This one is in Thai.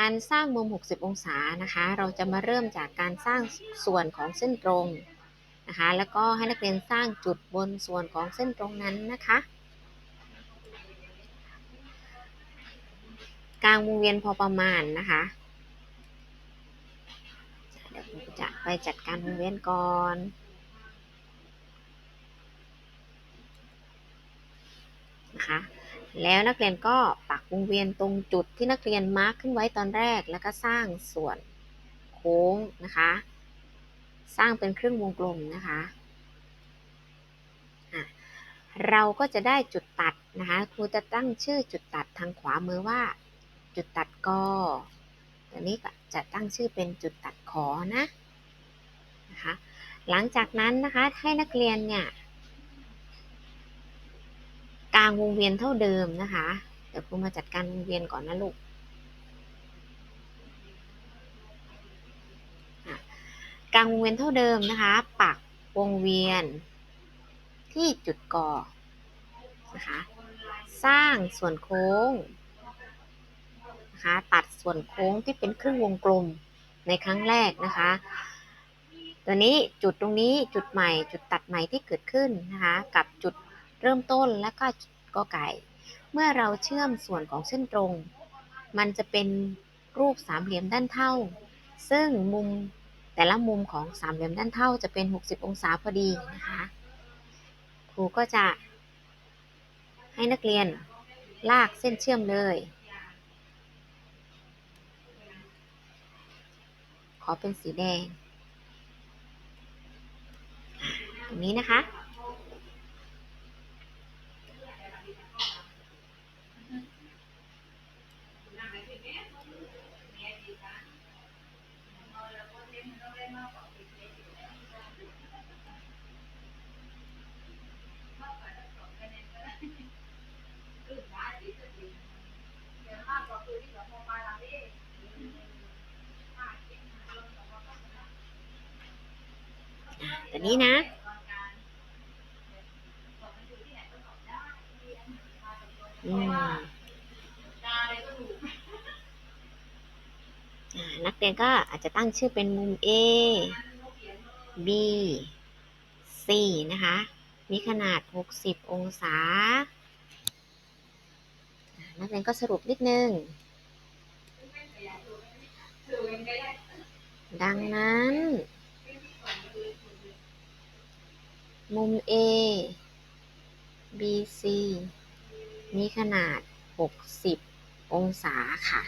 การสร้างมุม 60 องศานะคะ เราจะมาเริ่มจากการสร้างส่วนของเส้นตรงนะคะ แล้วก็ให้นักเรียนสร้างจุดบนส่วนของเส้นตรงนั้นนะคะกลางวงเวียนพอประมาณนะคะ เดี๋ยวผมจะไปจัดการวงเวียนก่อนนะคะ แล้วนักเรียนก็ปัก วงเวียนตรงจุดที่นักเรียนมาร์คขึ้นไว้ตอนแรก แล้วก็สร้างส่วนโค้งนะคะ สร้างเป็นเครื่องวงกลมนะคะะเราก็จะได้จุดตัดนะคะครูจะตั้งชื่อจุดตัดทางขวามือว่า จุดตัดกอตัวนี้ก็จะตั้งชื่อเป็นจุดตัดขอนะนะคะหลังจากนั้นนะคะให้นักเรียนเนี่ยกลางวงเวียนเท่าเดิมนะคะ เดี๋ยวครูมาจัดการวงเวียนก่อนนะลูกกลางวงเวียนเท่าเดิมนะคะ ปักวงเวียนที่จุดก่อนะคะ สร้างส่วนโค้งนะคะตัดส่วนโค้งที่เป็นครึ่งวงกลมในครั้งแรกนะคะ ตัวนี้จุดตรงนี้จุดใหม่ จุดตัดใหม่ที่เกิดขึ้นนะคะ กับจุดเริ่มต้นและก็กอไก่ เมื่อเราเชื่อมส่วนของเส้นตรง มันจะเป็นรูปสามเหลี่ยมด้านเท่า ซึ่งมุมแต่ละมุมของสามเหลี่ยมด้านเท่าจะเป็น 60 องศาพอดีนะคะ ครูก็จะให้นักเรียนลากเส้นเชื่อมเลย ขอเป็นสีแดง ตรงนี้นะคะ ตัวนี้นะ อืมอ่า นักเรียนก็อาจจะตั้งชื่อเป็นมุม A B C นะคะ มีขนาด 60 องศา นักเรียนก็สรุปนิดนึง ดังนั้น มุม A B C มีขนาด 60 องศาค่ะ